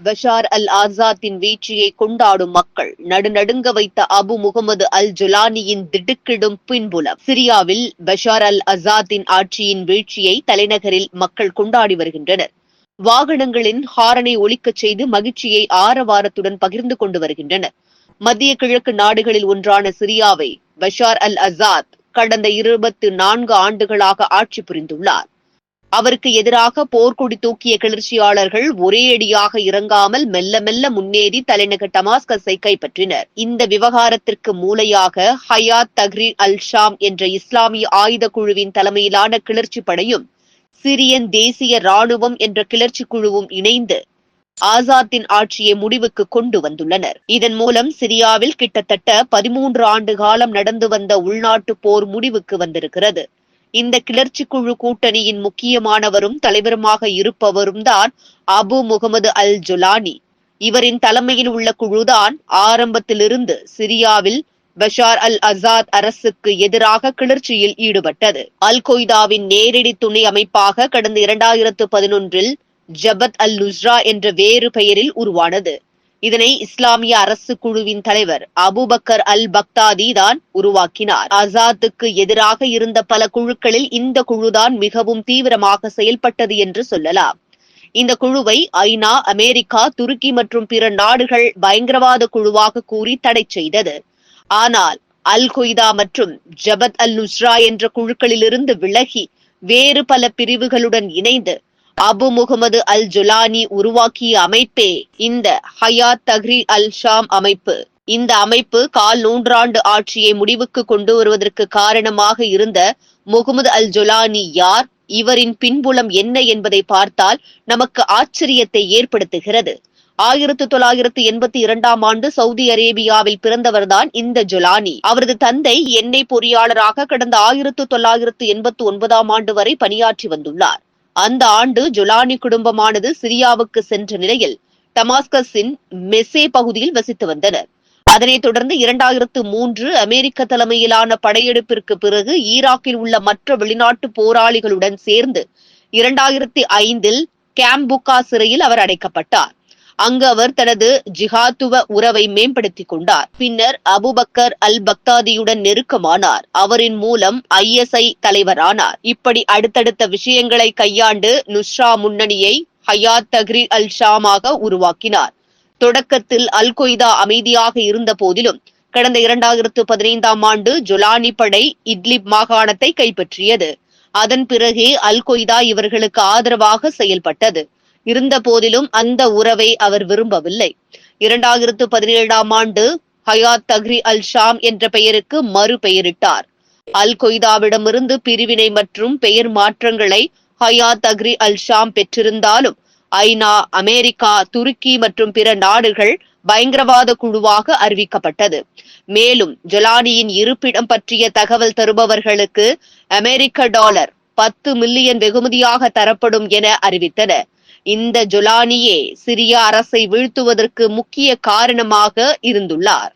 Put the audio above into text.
Bashar al ஆசாத்தின் வீழ்ச்சியை கொண்டாடும் மக்கள் நடுநடுங்க வைத்த அபு முகமது அல் ஜுலானியின் திடுக்கிடும் பின்புலம். சிரியாவில் பஷார் அல் அசாத்தின் ஆட்சியின் வீழ்ச்சியை தலைநகரில் மக்கள் கொண்டாடி வருகின்றனர். வாகனங்களின் ஹாரனை ஒழிக்கச் செய்து மகிழ்ச்சியை ஆரவாரத்துடன் பகிர்ந்து கொண்டு வருகின்றனர். மத்திய கிழக்கு நாடுகளில் ஒன்றான சிரியாவை பஷார் அல் அசாத் கடந்த இருபத்து நான்கு ஆண்டுகளாக ஆட்சி புரிந்துள்ளார். அவருக்கு எதிராக போர்க்கொடி தூக்கிய கிளர்ச்சியாளர்கள் ஒரேயடியாக இறங்காமல் மெல்ல மெல்ல முன்னேறி தலைநகர் டமாஸ்கஸை கைப்பற்றினர். இந்த விவகாரத்திற்கு மூளையாக ஹயாத் தஹ்ரீர் அல் ஷாம் என்ற இஸ்லாமிய ஆயுத குழுவின் தலைமையிலான கிளர்ச்சி படையும் சிரியன் தேசிய ராணுவம் என்ற கிளர்ச்சி குழுவும் இணைந்து ஆசாத்தின் ஆட்சியை முடிவுக்கு கொண்டு வந்துள்ளனர். இதன் மூலம் சிரியாவில் கிட்டத்தட்ட பதிமூன்று ஆண்டு காலம் நடந்து வந்த உள்நாட்டு போர் முடிவுக்கு வந்திருக்கிறது. இந்த கிளர்ச்சி குழு கூட்டணியின் முக்கியமானவரும் தலைவருமாக இருப்பவரும் தான் அபு முகமது அல் ஜுலானி. இவரின் தலைமையில் உள்ள குழுதான் ஆரம்பத்திலிருந்து சிரியாவில் பஷார் அல் அசாத் அரசுக்கு எதிராக கிளர்ச்சியில் ஈடுபட்டது. அல் கொய்தாவின் நேரடி துணை அமைப்பாக கடந்த இரண்டாயிரத்து பதினொன்றில் ஜபத் அல் நுஸ்ரா என்ற வேறு பெயரில் உருவானது. இதனை இஸ்லாமிய அரசு குழுவின் தலைவர் அபுபக்கர் அல் பக்தாதி தான் உருவாக்கினார். ஆசாத்துக்கு எதிராக இருந்த பல குழுக்களில் இந்த குழுதான் மிகவும் தீவிரமாக செயல்பட்டது என்று சொல்லலாம். இந்த குழுவை ஐநா அமெரிக்கா துருக்கி மற்றும் பிற நாடுகள் பயங்கரவாத குழுவாக கூறி தடை செய்தது. ஆனால் அல் கொய்தா மற்றும் ஜபத் அல் நுஸ்ரா என்ற குழுக்களிலிருந்து விலகி வேறு பல பிரிவுகளுடன் இணைந்து அபு முகமது அல் ஜுலானி உருவாக்கிய அமைப்பே இந்த ஹயாத் தஹ்ரி அல் ஷாம் அமைப்பு. இந்த அமைப்பு கால் நூற்றாண்டு ஆட்சியை முடிவுக்கு கொண்டு வருவதற்கு காரணமாக இருந்த முகமது அல் ஜுலானி யார் இவரின் பின்புலம் என்ன என்பதை பார்த்தால் நமக்கு ஆச்சரியத்தை ஏற்படுத்துகிறது. ஆயிரத்து தொள்ளாயிரத்து எண்பத்தி இரண்டாம் ஆண்டு சவுதி அரேபியாவில் பிறந்தவர்தான் இந்த ஜொலானி. அவரது தந்தை எண்ணெய் பொறியாளராக கடந்த ஆயிரத்து தொள்ளாயிரத்து எண்பத்தி ஒன்பதாம் ஆண்டு வரை பணியாற்றி வந்துள்ளார். அந்த ஆண்டு ஜொலானி குடும்பமானது சிரியாவுக்கு சென்ற நிலையில் டமாஸ்கஸின் மெசே பகுதியில் வசித்து வந்தனர். அதனைத் தொடர்ந்து இரண்டாயிரத்து மூன்று அமெரிக்க தலைமையிலான படையெடுப்பிற்கு பிறகு ஈராக்கில் உள்ள மற்ற வெளிநாட்டு போராளிகளுடன் சேர்ந்து இரண்டாயிரத்தி ஐந்தில் கேம்புக்கா சிறையில் அவர் அடைக்கப்பட்டார். அங்கு அவர் தனது ஜிஹாத்துவ உறவை மேம்படுத்திக் கொண்டார். பின்னர் அபுபக்கர் அல் பக்தாதியுடன் நெருக்கமானார். அவரின் மூலம் ஐஎஸ்ஐ தலைவரானார். இப்படி அடுத்தடுத்த விஷயங்களை கையாண்டு நுஸ்ரா முன்னணியை ஹயாத் தஹ்ரி அல் ஷாமாக உருவாக்கினார். தொடக்கத்தில் அல் கொய்தா அமைதியாக இருந்த போதிலும் கடந்த இரண்டாயிரத்து பதினைந்தாம் ஆண்டு ஜொலானி படை இட்லிப் மாகாணத்தை கைப்பற்றியது. அதன் பிறகே அல் கொய்தா இவர்களுக்கு ஆதரவாக செயல்பட்டது. இருந்த போதிலும் அந்த உறவை அவர் விரும்பவில்லை. இரண்டாயிரத்து பதினேழாம் ஆண்டு ஹயாத் தக்ரி அல் ஷாம் என்ற பெயருக்கு மறு பெயரிட்டார் அல் கொய்தாவிடமிருந்து பிரிவினை மற்றும் பெயர் மாற்றங்களை ஹயாத் தக்ரி அல் ஷாம் பெற்றிருந்தாலும் ஐநா அமெரிக்கா துருக்கி மற்றும் பிற நாடுகள் பயங்கரவாத குழுவாக அறிவிக்கப்பட்டது. மேலும் ஜொலானியின் இருப்பிடம் பற்றிய தகவல் தருபவர்களுக்கு அமெரிக்க டாலர் பத்து மில்லியன் வெகுமதியாக தரப்படும் என அறிவித்தனர் இந்த ஜொலானியே சிரிய அரசை வீழ்த்துவதற்கு முக்கிய காரணமாக இருந்துள்ளார்.